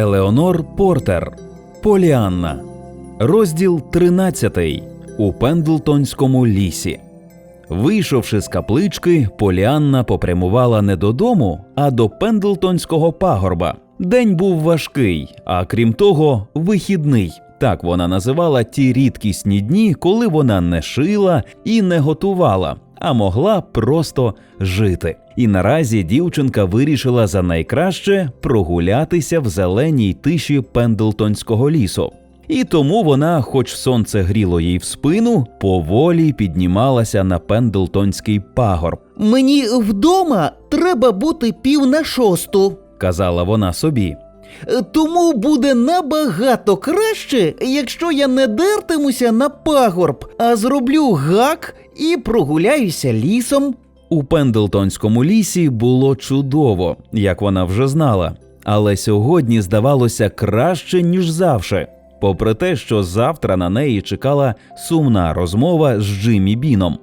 Елеонор Портер Поліанна. Розділ 13. У Пендлтонському лісі. Вийшовши з каплички, Поліанна попрямувала не додому, а до Пендлтонського пагорба. День був важкий, а крім того, вихідний. Так вона називала ті рідкісні дні, коли вона не шила і не готувала, а могла просто жити. І наразі дівчинка вирішила за найкраще прогулятися в зеленій тиші Пендлтонського лісу. І тому вона, хоч сонце гріло їй в спину, поволі піднімалася на Пендлтонський пагорб, Мені вдома треба бути пів на шосту. казала вона собі. Е, Тому буде набагато краще, якщо я не дертимуся на пагорб, а зроблю гак і прогуляюся лісом. У Пендлтонському лісі було чудово, як вона вже знала, але сьогодні здавалося краще, ніж завше. Попри те, що завтра на неї чекала сумна розмова з Джиммі Біном.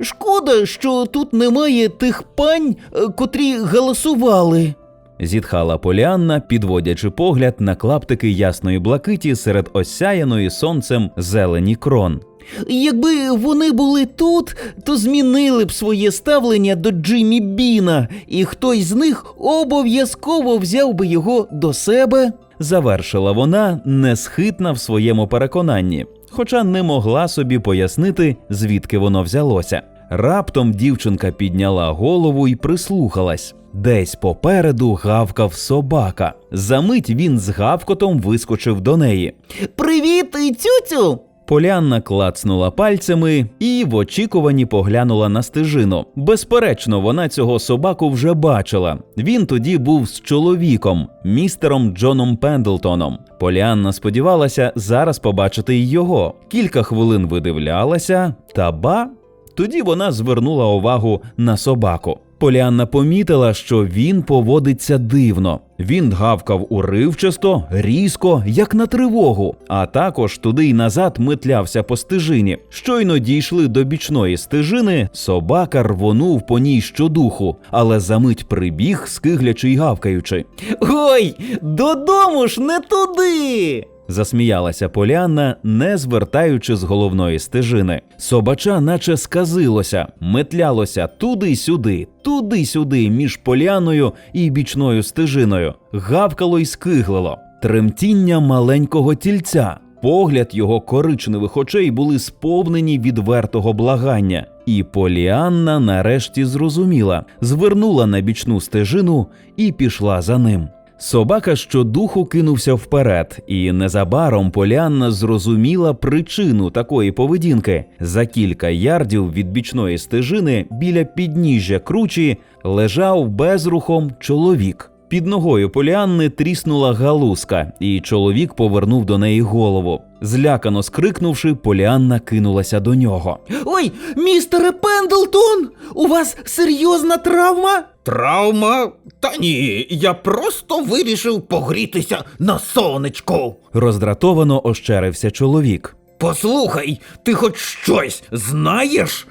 Шкода, що тут немає тих пань, е, котрі голосували. Зітхала Поліанна, підводячи погляд на клаптики ясної блакиті серед осяяної сонцем зелені крон. Якби вони були тут, то змінили б своє ставлення до Джиммі Біна, і хтось з них обов'язково взяв би його до себе. Завершила вона несхитна в своєму переконанні, хоча не могла собі пояснити, звідки воно взялося. Раптом дівчинка підняла голову і прислухалась. Десь попереду гавкав собака. Замить він з гавкотом вискочив до неї. Привіт, цюцю! Полянна клацнула пальцями і в очікуванні поглянула на стежину. Безперечно, вона цього собаку вже бачила. Він тоді був з чоловіком, містером Джоном Пендлтоном. Поліанна сподівалася зараз побачити його. Кілька хвилин видивлялася, та ба. Тоді вона звернула увагу на собаку. Поліанна помітила, що він поводиться дивно. Він гавкав уривчасто, різко, як на тривогу, а також туди й назад метлявся по стежині. Щойно дійшли до бічної стежини, собака рвонув по ній щодуху, але за мить прибіг, скиглячи й гавкаючи. Ой, додому ж не туди. Засміялася Поліанна, не звертаючи з головної стежини. Собача, наче сказилося, метлялося туди-сюди, туди-сюди між Поліаною і бічною стежиною, гавкало й скиглило. Тремтіння маленького тільця. Погляд його коричневих очей були сповнені відвертого благання, і Поліанна нарешті зрозуміла, звернула на бічну стежину і пішла за ним. Собака щодуху кинувся вперед, і незабаром Поліанна зрозуміла причину такої поведінки. За кілька ярдів від бічної стежини біля підніжжя кручі лежав безрухом чоловік. Під ногою Поліанни тріснула галузка, і чоловік повернув до неї голову. Злякано скрикнувши, Поліанна кинулася до нього. Ой, містере Пендлтон, у вас серйозна травма? Травма? Та ні, я просто вирішив погрітися на сонечку. Роздратовано ощерився чоловік. Послухай, ти хоч щось знаєш?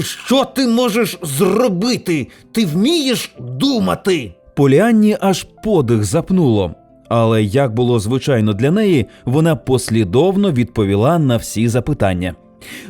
Що ти можеш зробити? Ти вмієш думати? Поліанні аж подих запнуло. Але як було звичайно для неї, вона послідовно відповіла на всі запитання.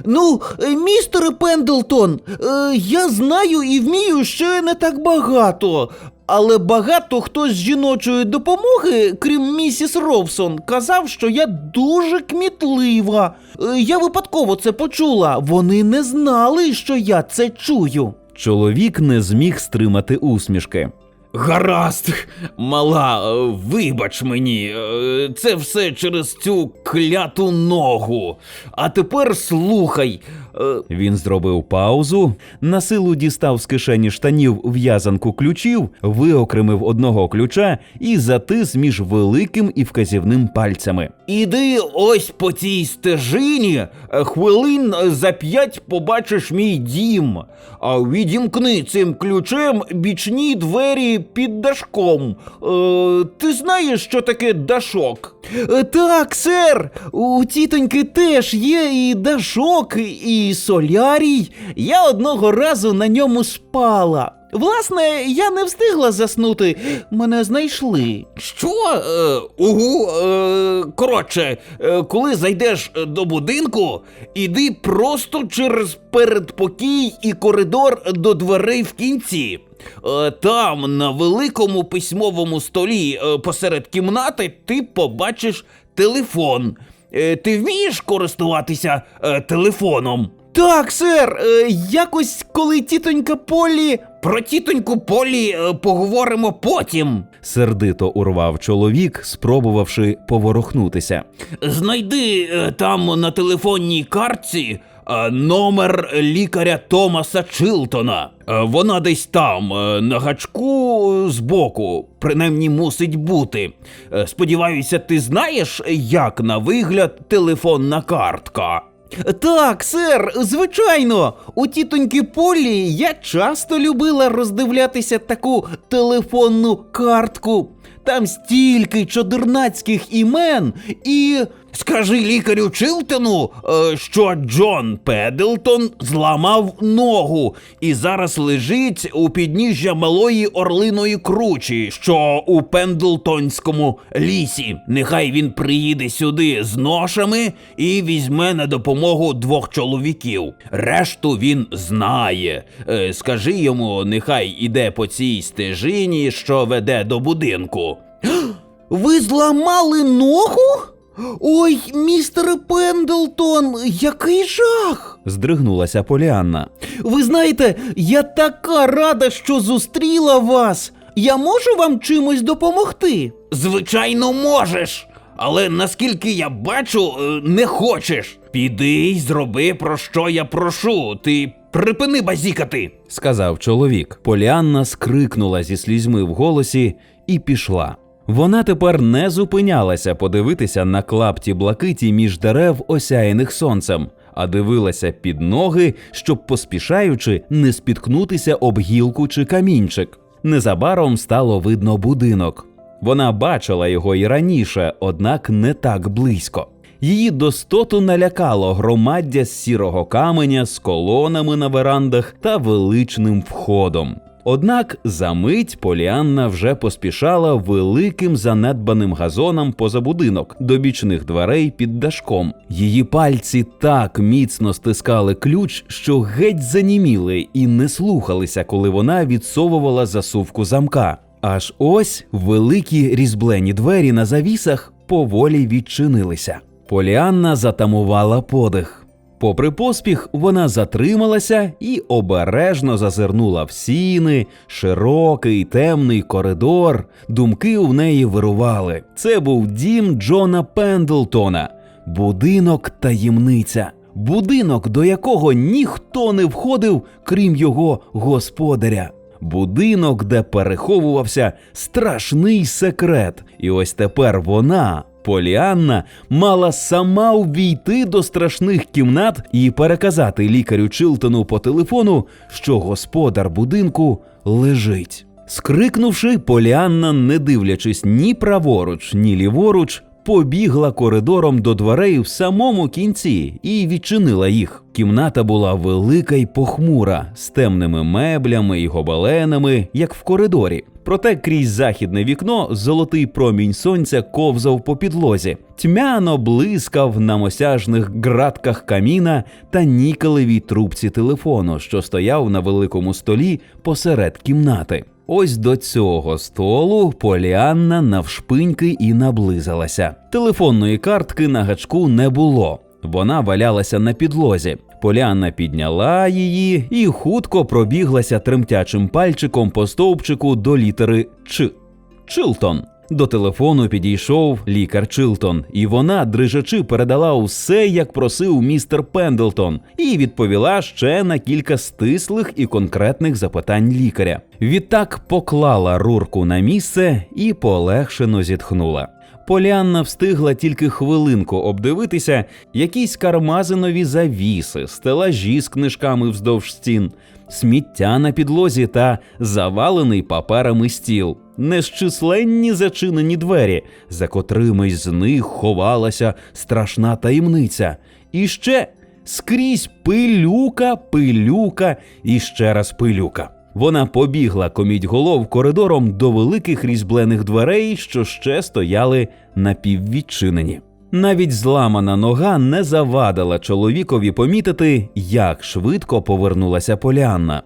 Ну, е, містере Пендлтон, е, я знаю і вмію ще не так багато. Але багато хто з жіночої допомоги, крім місіс Ровсон, казав, що я дуже кмітлива. Е, Я випадково це почула. Вони не знали, що я це чую. Чоловік не зміг стримати усмішки. Гаразд, мала, е, вибач мені, е, це все через цю кляту ногу. А тепер слухай. е, Він зробив паузу, на силу дістав з кишені штанів в'язанку ключів, виокремив одного ключа і затис між великим і вказівним пальцями. Іди ось по цій стежині, хвилин за п'ять побачиш мій дім. А відімкни цим ключем бічні двері під дашком. Е, ти знаєш, що таке дашок? Е, Так, сер, у тітоньки теж є і дашок, і солярій. Я одного разу на ньому спала. Власне, я не встигла заснути, мене знайшли. Що? Е, угу, е, коротше, е, коли зайдеш е, до будинку, іди просто через передпокій і коридор до дверей в кінці. Е, там, на великому письмовому столі е, посеред кімнати, ти побачиш телефон. Ти вмієш користуватися телефоном? Так, сер, е, якось коли тітонька Полі. Про тітоньку Полі е, поговоримо потім. Сердито урвав чоловік, спробувавши поворухнутися. Знайди е, там на телефонній картці е, номер лікаря Томаса Чилтона. Е, Вона десь там, е, на гачку е, збоку, принаймні мусить бути. Е, Сподіваюся, ти знаєш, як на вигляд телефонна картка. Так, сер, звичайно. У тітоньки Полі я часто любила роздивлятися таку телефонну картку. Там стільки чодернацьких імен і. Скажи лікарю Чилтону, е, що Джон Педлтон зламав ногу і зараз лежить у підніжжя малої орлиної кручі, що у Пендлтонському лісі. Нехай він приїде сюди з ношами і візьме на допомогу двох чоловіків. Решту він знає. Е, Скажи йому, нехай іде по цій стежині, що веде до будинку. Ви зламали ногу? Ой, містере Пендлтон, який жах! Здригнулася Поліанна. Ви знаєте, я така рада, що зустріла вас. Я можу вам чимось допомогти? Звичайно, можеш. Але наскільки я бачу, е, не хочеш. Піди й зроби про що я прошу. Ти припини базікати. сказав чоловік. Поліанна скрикнула зі слізьми в голосі і пішла. Вона тепер не зупинялася подивитися на клапті блакиті між дерев, осяяних сонцем, а дивилася під ноги, щоб поспішаючи не спіткнутися об гілку чи камінчик. Незабаром стало видно будинок. Вона бачила його і раніше, однак не так близько. Її достоту налякало громаддя з сірого каменя з колонами на верандах та величним входом. Однак за мить Поліанна вже поспішала великим занедбаним газоном поза будинок до бічних дверей під дашком. Її пальці так міцно стискали ключ, що геть заніміли і не слухалися, коли вона відсовувала засувку замка. Аж ось великі різьблені двері на завісах поволі відчинилися. Поліанна затамувала подих. Попри поспіх, вона затрималася і обережно зазирнула в сіни, широкий темний коридор. Думки в неї вирували. Це був дім Джона Пендлтона, будинок таємниця, будинок, до якого ніхто не входив, крім його господаря. Будинок, де переховувався страшний секрет. І ось тепер вона, Поліанна, мала сама увійти до страшних кімнат і переказати лікарю Чилтону по телефону, що господар будинку лежить. Скрикнувши, Поліанна, не дивлячись ні праворуч, ні ліворуч, побігла коридором до дверей в самому кінці і відчинила їх. Кімната була велика й похмура, з темними меблями й гобеленами, як в коридорі. Проте крізь західне вікно золотий промінь сонця ковзав по підлозі, тьмяно блискав на мосяжних ґратках каміна та нікелевій трубці телефону, що стояв на великому столі посеред кімнати. Ось до цього столу Поліанна навшпиньки і наблизилася. Телефонної картки на гачку не було. Вона валялася на підлозі. Поліанна підняла її і хутко пробіглася тремтячим пальчиком по стовпчику до літери Ч. Чилтон. До телефону підійшов лікар Чилтон, і вона, дрижачи, передала усе, як просив містер Пендлтон, і відповіла ще на кілька стислих і конкретних запитань лікаря. Відтак поклала рурку на місце і полегшено зітхнула. Поліанна встигла тільки хвилинку обдивитися якісь кармазинові завіси, стелажі з книжками вздовж стін, сміття на підлозі та завалений паперами стіл, незчисленні зачинені двері, за котрими з них ховалася страшна таємниця, і ще скрізь пилюка, пилюка і ще раз пилюка. Вона побігла коміть голов коридором до великих різьблених дверей, що ще стояли напіввідчинені. Навіть зламана нога не завадила чоловікові помітити, як швидко повернулася Поліанна.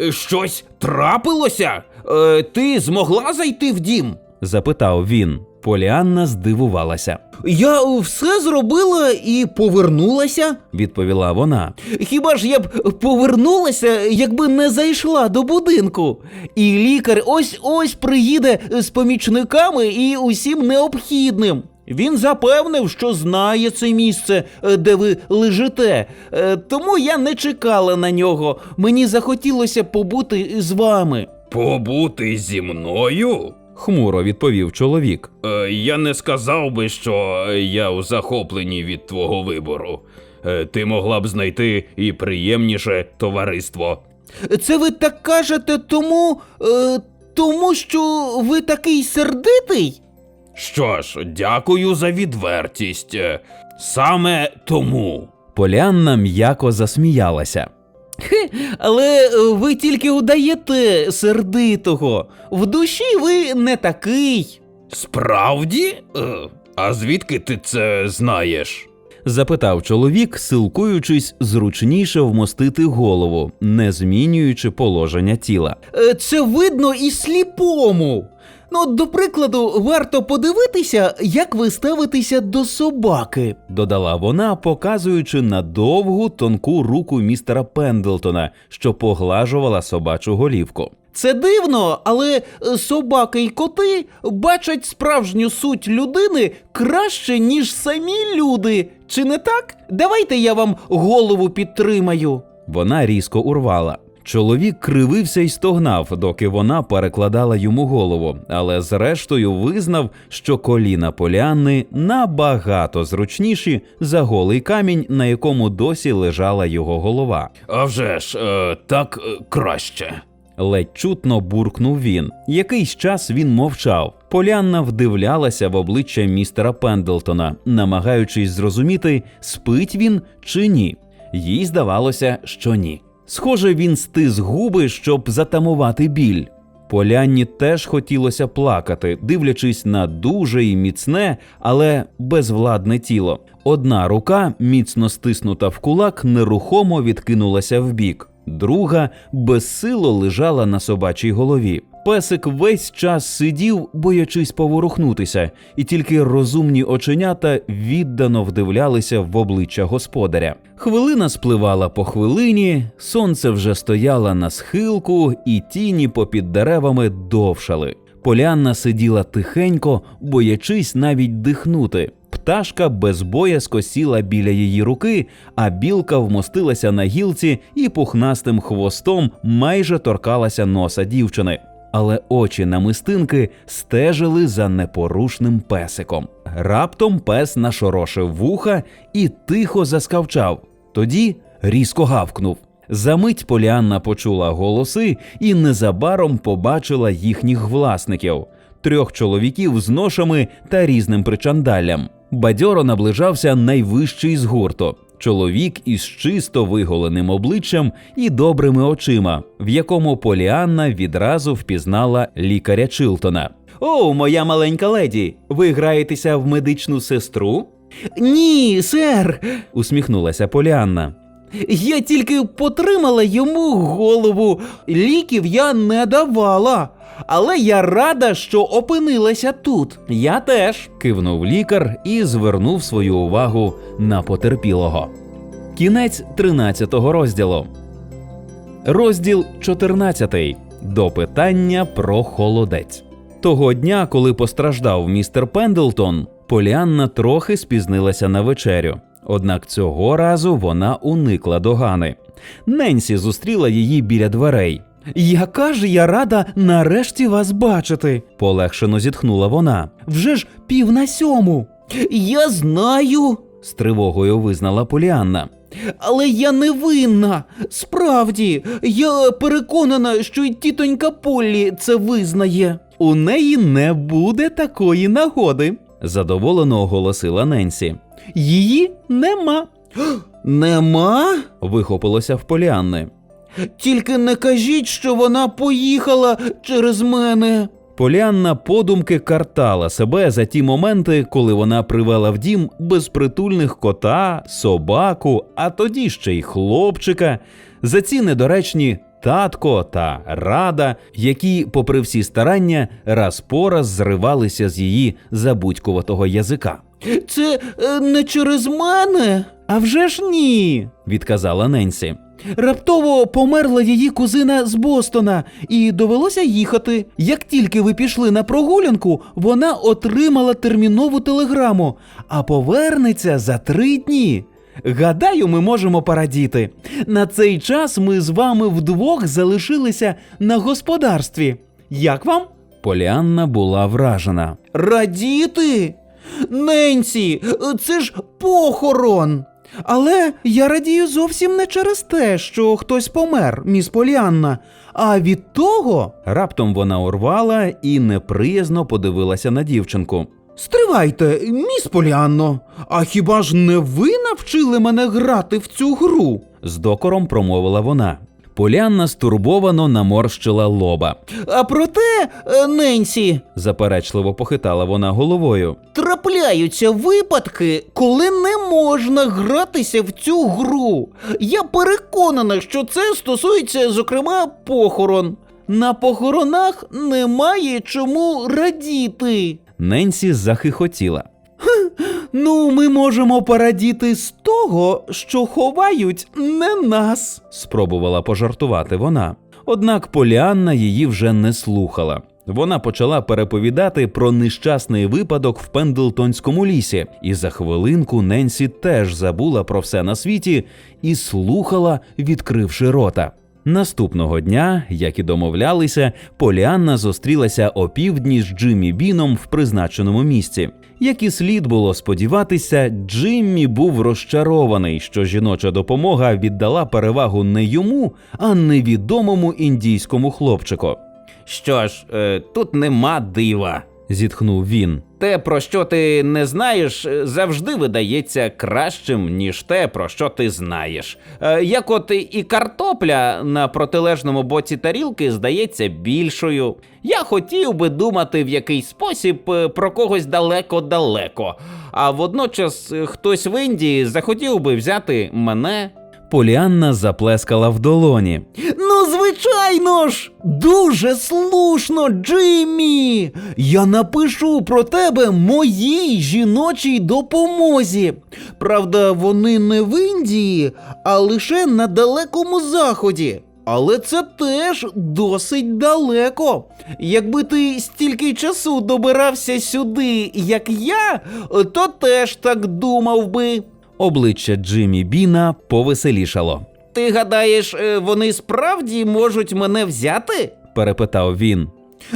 Е, щось трапилося? Е, ти змогла зайти в дім? запитав він. Поліанна здивувалася. Я все зробила і повернулася. Відповіла вона. Хіба ж я б повернулася, якби не зайшла до будинку? І лікар ось ось приїде з помічниками і усім необхідним. Він запевнив, що знає це місце, е, де ви лежите. Е, Тому я не чекала на нього. Мені захотілося побути з вами. Побути зі мною? Хмуро відповів чоловік. Е, я не сказав би, що я у захопленні від твого вибору. Е, ти могла б знайти і приємніше товариство. Це ви так кажете тому, е, тому що ви такий сердитий? Що ж, дякую за відвертість. Саме тому. Поліанна м'яко засміялася. Але е, ви тільки удаєте сердитого. В душі ви не такий. Справді? Е, А звідки ти це знаєш? запитав чоловік, силкуючись зручніше вмостити голову, не змінюючи положення тіла. Е, Це видно і сліпому. Ну, до прикладу, варто подивитися, як ви ставитеся до собаки. Додала вона, показуючи на довгу тонку руку містера Пендлтона, що поглажувала собачу голівку. Це дивно, але е, собаки й коти бачать справжню суть людини краще, ніж самі люди. Чи не так? Давайте я вам голову підтримаю. Вона різко урвала. Чоловік кривився й стогнав, доки вона перекладала йому голову, але зрештою визнав, що коліна Поліанни набагато зручніші за голий камінь, на якому досі лежала його голова. А вже ж, е, так е, краще. Ледь чутно буркнув він. Якийсь час він мовчав. Полянна вдивлялася в обличчя містера Пендлтона, намагаючись зрозуміти, спить він чи ні. Їй здавалося, що ні. Схоже, він стис губи, щоб затамувати біль. Полянні теж хотілося плакати, дивлячись на дуже і міцне, але безвладне тіло. Одна рука, міцно стиснута в кулак, нерухомо відкинулася вбік. Друга безсило лежала на собачій голові. Песик весь час сидів, боячись поворухнутися, і тільки розумні оченята віддано вдивлялися в обличчя господаря. Хвилина спливала по хвилині, сонце вже стояло на схилку, і тіні попід деревами довшали. Полянна сиділа тихенько, боячись навіть дихнути. Пташка безбоязко сіла біля її руки, а білка вмостилася на гілці і пухнастим хвостом майже торкалася носа дівчини. Але очі намистинки стежили за непорушним песиком. Раптом пес нашорошив вуха і тихо заскавчав. Тоді різко гавкнув. Замить Поліанна почула голоси і незабаром побачила їхніх власників трьох чоловіків з ношами та різним причандаллям. Бадьоро наближався найвищий з гурту. Чоловік із чисто виголеним обличчям і добрими очима, в якому Поліанна відразу впізнала лікаря Чилтона. О, моя маленька леді, ви граєтеся в медичну сестру? Ні, сер. Усміхнулася Поліанна. Я тільки потримала йому голову. Ліків я не давала. Але я рада, що опинилася тут. Я теж. Кивнув лікар і звернув свою увагу на потерпілого. Кінець 13 розділу. Розділ 14. До питання про холодець. Того дня, коли постраждав містер Пендлтон, Поліанна трохи спізнилася на вечерю. Однак цього разу вона уникла догани. Ненсі зустріла її біля дверей. Яка ж я рада нарешті вас бачити. Полегшено зітхнула вона. Вже ж пів на сьому. Я знаю, З тривогою визнала Поліанна. але я не винна. Справді, я переконана, що й тітонька Поллі це визнає. У неї не буде такої нагоди, задоволено оголосила Ненсі. Її нема. Нема? Вихопилося в Поліанни. Тільки не кажіть, що вона поїхала через мене. Поліанна подумки картала себе за ті моменти, коли вона привела в дім безпритульних кота, собаку, а тоді ще й хлопчика, за ці недоречні татко та рада, які, попри всі старання, раз по раз зривалися з її забудькуватого язика. Це е, не через мене. А вже ж ні, відказала Ненсі. Раптово померла її кузина з Бостона, і довелося їхати. Як тільки ви пішли на прогулянку, вона отримала термінову телеграму, а повернеться за три дні. Гадаю, ми можемо порадіти. На цей час ми з вами вдвох залишилися на господарстві. Як вам? Поліанна була вражена. Радіти? Ненсі, це ж похорон. Але я радію зовсім не через те, що хтось помер, міс Поліанна, а від того. Раптом вона урвала і неприязно подивилася на дівчинку. Стривайте, міс Поліанно, а хіба ж не ви навчили мене грати в цю гру? З докором промовила вона. Поліанна стурбовано наморщила лоба. А проте, е, Ненсі, Заперечливо похитала вона головою. трапляються випадки, коли не можна гратися в цю гру. Я переконана, що це стосується, зокрема, похорон. На похоронах немає чому радіти. Ненсі захихотіла. Ну, ми можемо порадіти з того, що ховають не нас. Спробувала пожартувати вона. Однак Поліанна її вже не слухала. Вона почала переповідати про нещасний випадок в Пендлтонському лісі, і за хвилинку Ненсі теж забула про все на світі і слухала, відкривши рота. Наступного дня, як і домовлялися, Поліанна зустрілася опівдні з Джиммі Біном в призначеному місці. Як і слід було сподіватися, Джиммі був розчарований, що жіноча допомога віддала перевагу не йому, а невідомому індійському хлопчику. Що ж, е, тут нема дива. Зітхнув він. Те, про що ти не знаєш, е, завжди видається кращим, ніж те, про що ти знаєш. Е, Як от і картопля на протилежному боці тарілки здається більшою. Я хотів би думати в якийсь спосіб е, про когось далеко-далеко, а водночас хтось в Індії захотів би взяти мене. Поліанна заплескала в долоні. Ну, звичайно ж, дуже слушно, Джиммі. Я напишу про тебе моїй жіночій допомозі. Правда, вони не в Індії, а лише на далекому заході. Але це теж досить далеко. Якби ти стільки часу добирався сюди, як я, то теж так думав би. Обличчя Джиммі Біна повеселішало. Ти гадаєш, е, вони справді можуть мене взяти? Перепитав він.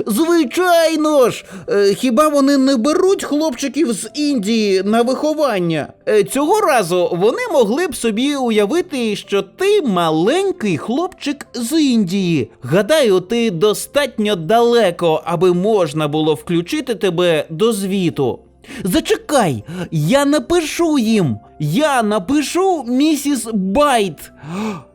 Звичайно ж, Е, хіба вони не беруть хлопчиків з Індії на виховання? Е, Цього разу вони могли б собі уявити, що ти маленький хлопчик з Індії. Гадаю, ти достатньо далеко, аби можна було включити тебе до звіту. Зачекай, я напишу їм. Я напишу місіс Байт.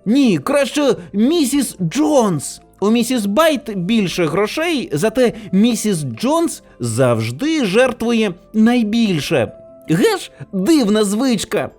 Ні, краще місіс Джонс. У місіс Байт більше грошей, зате місіс Джонс завжди жертвує найбільше. Геш, дивна звичка.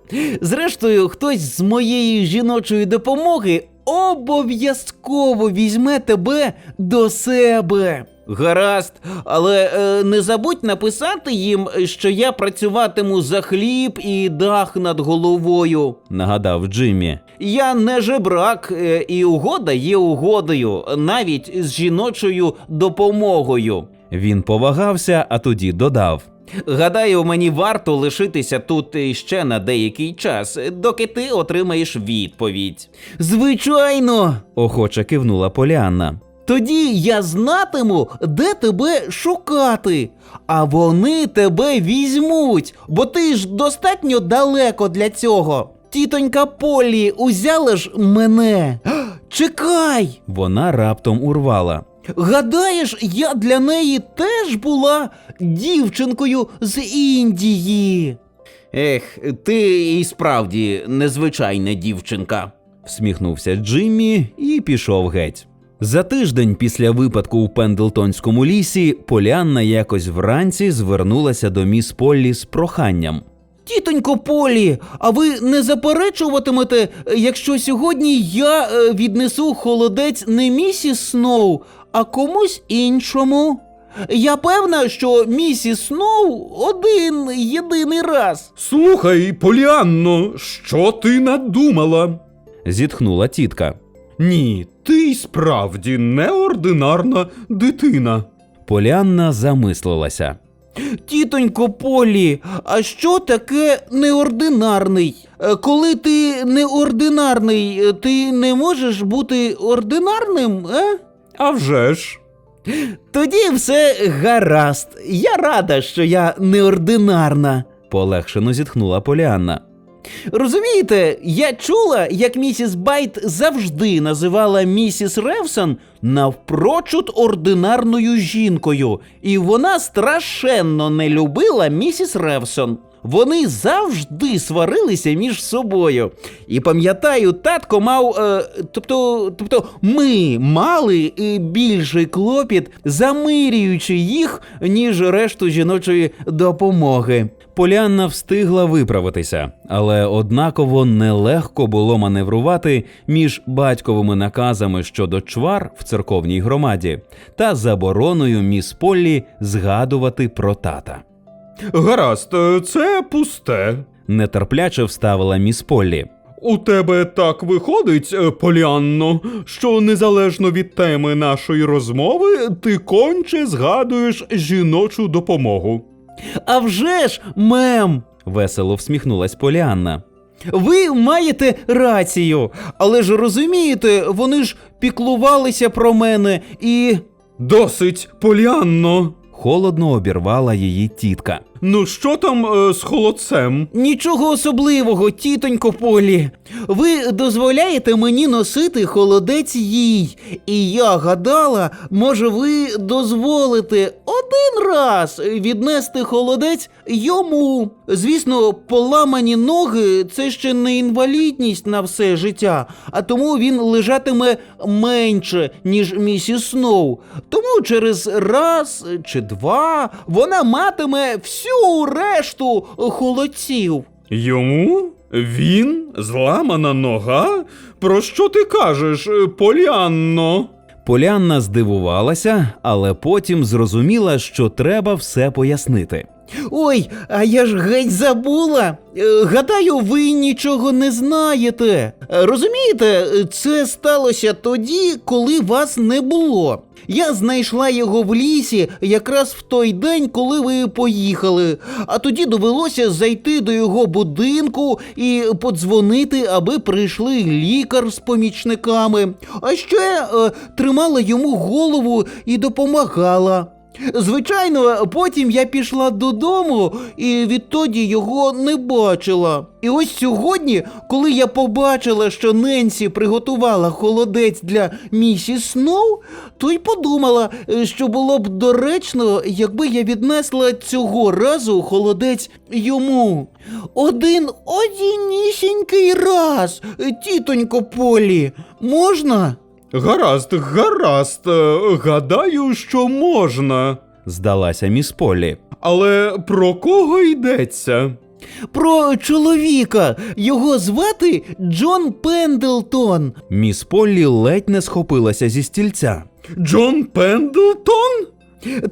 Зрештою, хтось з моєї жіночої допомоги обов'язково візьме тебе до себе. Гаразд, але е, не забудь написати їм, що я працюватиму за хліб і дах над головою. Нагадав Джиммі. Я не жебрак, е, і угода є угодою, навіть з жіночою допомогою. Він повагався, а тоді додав. Гадаю, мені варто лишитися тут ще на деякий час, доки ти отримаєш відповідь. Звичайно. Охоче кивнула Поліанна. Тоді я знатиму, де тебе шукати, а вони тебе візьмуть, бо ти ж достатньо далеко для цього. Тітонька Полі узяла ж мене. Чекай! Вона раптом урвала. Гадаєш, я для неї теж була дівчинкою з Індії. Ех, ти і справді незвичайна дівчинка. всміхнувся Джиммі і пішов геть. За тиждень після випадку у Пендлтонському лісі Поліанна якось вранці звернулася до міс Поллі з проханням. Тітонько Полі, а ви не заперечуватимете, якщо сьогодні я е, віднесу холодець не місіс Сноу, а комусь іншому? Я певна, що місіс Сноу один єдиний раз. Слухай, Поліанно, що ти надумала? Зітхнула тітка. Ні, ти й справді неординарна дитина. Поліанна замислилася. Тітонько Полі, а що таке неординарний? Е, Коли ти неординарний, е, ти не можеш бути ординарним, е? А вже ж. Тоді все гаразд. Я рада, що я неординарна. Полегшено зітхнула Поліанна. Розумієте, я чула, як місіс Байт завжди називала місіс Ревсон навпрочуд ординарною жінкою, і вона страшенно не любила місіс Ревсон. Вони завжди сварилися між собою. І пам'ятаю, татко мав, е, тобто, тобто ми мали більший клопіт, замирюючи їх, ніж решту жіночої допомоги. Поліанна встигла виправитися, але однаково нелегко було маневрувати між батьковими наказами щодо чвар в церковній громаді та забороною міс Поллі згадувати про тата. Гаразд, е, це пусте. Нетерпляче вставила міс Поллі. У тебе так виходить, е, Поліанно, що незалежно від теми нашої розмови, ти конче згадуєш жіночу допомогу. А вже ж, мем! Весело всміхнулась Поліанна. Ви маєте рацію, але ж розумієте, вони ж піклувалися про мене і. Досить, Поліанно. Холодно обірвала її тітка. Ну що там е, з холодцем? Нічого особливого, тітонько Полі. Ви дозволяєте мені носити холодець їй. І я гадала, може, ви дозволите один раз віднести холодець йому. Звісно, поламані ноги це ще не інвалідність на все життя, а тому він лежатиме менше, ніж місіс Сноу. Тому через раз чи два вона матиме всю решту холодців. Йому? Він? Зламана нога? Про що ти кажеш, Полянно? Поліанно? Поліанна здивувалася, але потім зрозуміла, що треба все пояснити. Ой, а я ж геть забула. Е, Гадаю, ви нічого не знаєте. Е, Розумієте, це сталося тоді, коли вас не було. Я знайшла його в лісі якраз в той день, коли ви поїхали. А тоді довелося зайти до його будинку і подзвонити, аби прийшли лікар з помічниками. А ще е, тримала йому голову і допомагала. Звичайно, потім я пішла додому і відтоді його не бачила. І ось сьогодні, коли я побачила, що Ненсі приготувала холодець для місіс Сноу, то й подумала, що було б доречно, якби я віднесла цього разу холодець йому. Один одінісінький раз, тітонько Полі, можна? Гаразд, гаразд. е, Гадаю, що можна. Здалася міс Поллі. Але про кого йдеться? Про чоловіка. Його звати Джон Пендлтон. Міс Поллі ледь не схопилася зі стільця. Джон Пендлтон?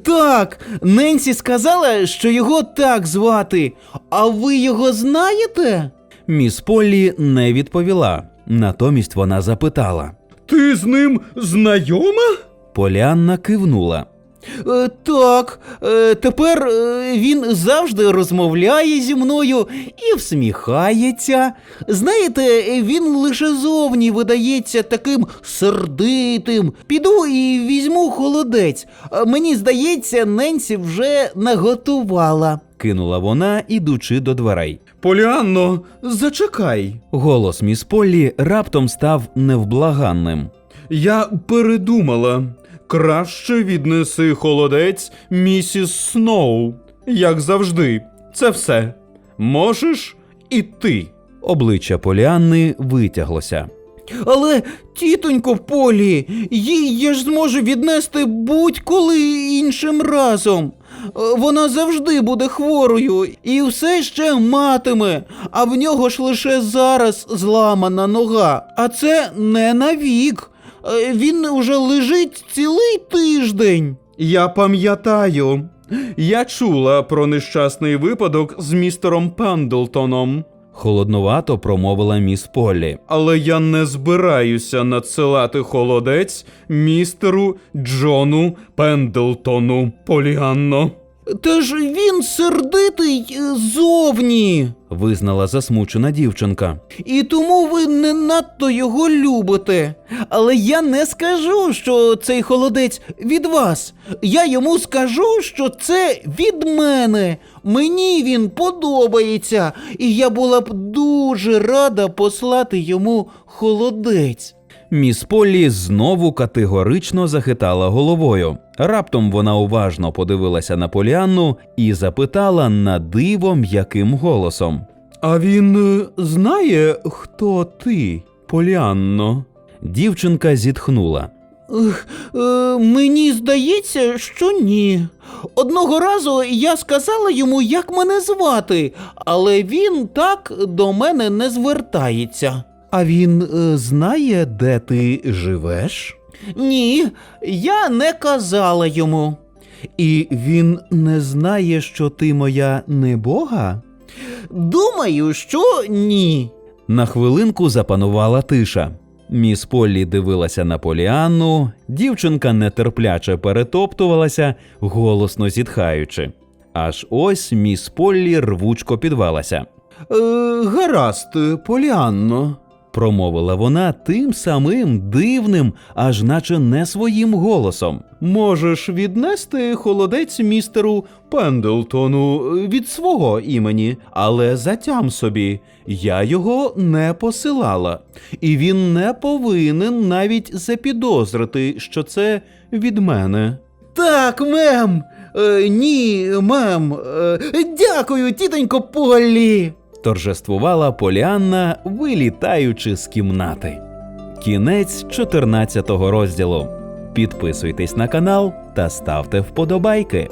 Так, Ненсі сказала, що його так звати. А ви його знаєте? Міс Поллі не відповіла. Натомість вона запитала. Ти з ним знайома? Поліанна кивнула. Е, так, е, тепер е, він завжди розмовляє зі мною і всміхається. Знаєте, він лише зовні видається таким сердитим. Піду і візьму холодець. Мені здається, Ненсі вже наготувала. Кинула вона, ідучи до дверей. Поліанно, зачекай. Голос міс Поллі раптом став невблаганним. Я передумала. Краще віднеси холодець місіс Сноу. Як завжди, це все. Можеш іти. Обличчя Поліанни витяглося. Але, тітонько Полі, їй я ж зможу віднести будь-коли іншим разом. Е, Вона завжди буде хворою і все ще матиме, а в нього ж лише зараз зламана нога. А це не навік. Е, Він уже лежить цілий тиждень. Я пам'ятаю. Я чула про нещасний випадок з містером Пендлтоном. Холоднувато промовила міс Поллі. Але я не збираюся надсилати холодець містеру Джону Пендлтону Поліанно. Та ж він сердитий е, зовні. Визнала засмучена дівчинка. І тому ви не надто його любите. Але я не скажу, що цей холодець від вас. Я йому скажу, що це від мене. Мені він подобається, і я була б дуже рада послати йому холодець. Міс Поллі знову категорично захитала головою. Раптом вона уважно подивилася на Поліанну і запитала на диво м'яким голосом. А він е, знає, хто ти, Поліанно? Дівчинка зітхнула. Е, мені здається, що ні. Одного разу я сказала йому, як мене звати, але він так до мене не звертається. А він е, знає, де ти живеш? Ні, я не казала йому. І він не знає, що ти моя небога? Думаю, що ні. На хвилинку запанувала тиша. Міс Поллі дивилася на Поліанну, дівчинка нетерпляче перетоптувалася, голосно зітхаючи. Аж ось міс Поллі рвучко підвелася. Е, гаразд, Поліанно. Промовила вона тим самим дивним, аж наче не своїм голосом. Можеш віднести холодець містеру Пендлтону від свого імені, але затям собі, я його не посилала, і він не повинен навіть запідозрити, що це від мене. Так, мем. Е, ні, мем. Е, дякую, тітонько Полі. Торжествувала Поліанна, вилітаючи з кімнати. Кінець 14 розділу. Підписуйтесь на канал та ставте вподобайки.